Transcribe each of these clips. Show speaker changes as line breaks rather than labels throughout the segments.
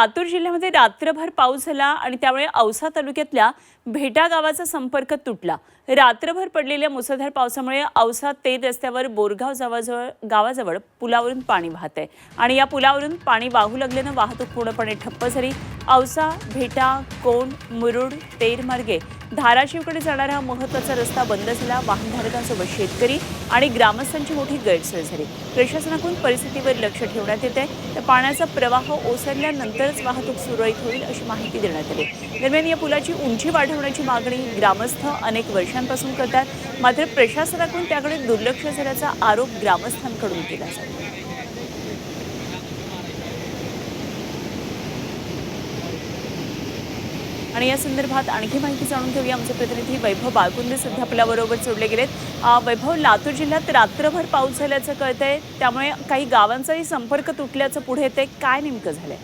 लातूर जिल्ह्यामध्ये रात्रभर पाऊस झाला आणि त्यामुळे औसा तालुक्यातल्या भेटा गावाचा संपर्क तुटला. रात्रभर पडलेल्या मुसळधार पावसामुळे औसा तेर रस्त्यावर बोरगाव जवळजवळ गावाजवळ पुलावरून पाणी वाहत आहे. आणि या पुलावरून पाणी वाहू लागल्यानं वाहतूक पूर्णपणे ठप्प झाली. औसा भेटा कोंड मुरुड तेर मार्गे धाराशिवकडे जाणारा हा महत्त्वाचा रस्ता बंद झाला. वाहनधारकांसोबत शेतकरी आणि ग्रामस्थांची मोठी गैरसोय झाली. प्रशासनाकडून परिस्थितीवर लक्ष ठेवण्यात येत आहे तर पाण्याचा प्रवाह ओसरल्यानंतरच वाहतूक सुरळीत होईल अशी माहिती देण्यात आली. दरम्यान या पुलाची उंची वाढवण्याची मागणी ग्रामस्थ अनेक वर्षांपासून करतात. मात्र प्रशासनाकडून त्याकडे दुर्लक्ष झाल्याचा आरोप ग्रामस्थांकडून केला जातो. आणि या संदर्भात आणखी माहिती जाणून घेऊया. आमचे प्रतिनिधी वैभव बाळकुंदे सध्या आपल्याबरोबर जोडले गेलेत. वैभव लातूर जिल्ह्यात रात्रभर पाऊस झाल्याचं कळतंय. त्यामुळे काही गावांचाही संपर्क तुटल्याचं पुढे येते काय नेमकं झालंय?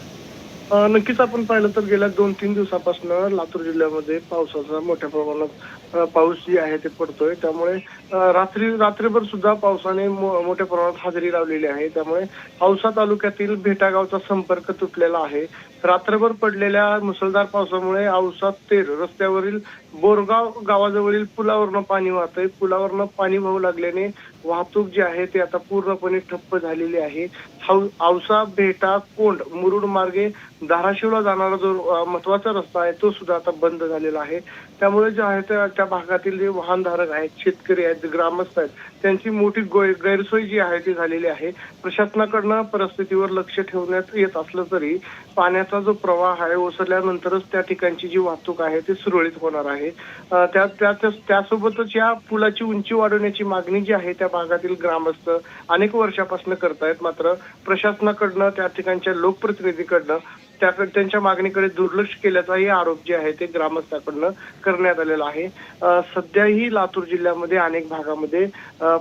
नक्कीच आपण पाहिलं तर गेल्या दोन तीन दिवसापासून लातूर जिल्ह्यामध्ये पावसाचा मोठ्या प्रमाणात पाऊस जी आहे ते पडतोय. त्यामुळे रात्री रात्रीभर सुद्धा पावसाने मो- मोठ्या प्रमाणात हजेरी लावलेली आहे. त्यामुळे औसा तालुक्यातील भेटागावचा संपर्क तुटलेला आहे. रात्रभर पडलेल्या मुसळधार पावसामुळे औसा तेर रस्त्यावरील बोरगाव गावाजवळील पुलावरनं पाणी वाहतंय. पुलावरनं पाणी वाहू लागल्याने वाहतूक जी आहे ती आता पूर्णपणे ठप्प झालेली आहे. औसा भेटा कोंड मुरुड मार्गे धाराशिवला जाणारा जो महत्त्वाचा रस्ता आहे तो सुद्धा आता बंद झालेला आहे. त्यामुळे जे आहे त्या त्या भागातील जे वाहनधारक आहेत शेतकरी आहेत ग्रामस्थ आहेत त्यांची मोठी गैरसोय जी आहे ती झालेली आहे. प्रशासनाकडनं परिस्थितीवर लक्ष ठेवण्यात येत असलं तरी पाण्याचा जो प्रवाह आहे ओसरल्यानंतरच त्या ठिकाणची जी वाहतूक आहे ती सुरळीत होणार आहे. त्या त्यासोबतच या पुलाची उंची वाढवण्याची मागणी जी आहे त्या भागातील ग्रामस्थ अनेक वर्षापासून करतायत. मात्र प्रशासनाकडनं त्या ठिकाणच्या लोकप्रतिनिधीकडनं त्याकडे त्यांच्या मागणीकडे दुर्लक्ष केल्याचाही आरोप जे आहे ते ग्रामस्थाकडनं करण्यात आलेला आहे. सध्याही लातूर जिल्ह्यामध्ये अनेक भागामध्ये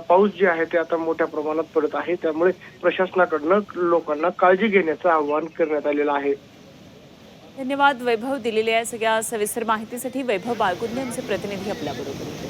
पाऊस जे आहे ते आता मोठ्या प्रमाणात पडत आहे. त्यामुळे प्रशासनाकडनं लोकांना काळजी घेण्याचं आवाहन करण्यात आलेलं आहे.
धन्यवाद. वैभव दिलेल्या या सगळ्या सविस्तर माहितीसाठी वैभव बाळगुंडे आमचे प्रतिनिधी आपल्याबरोबर. होते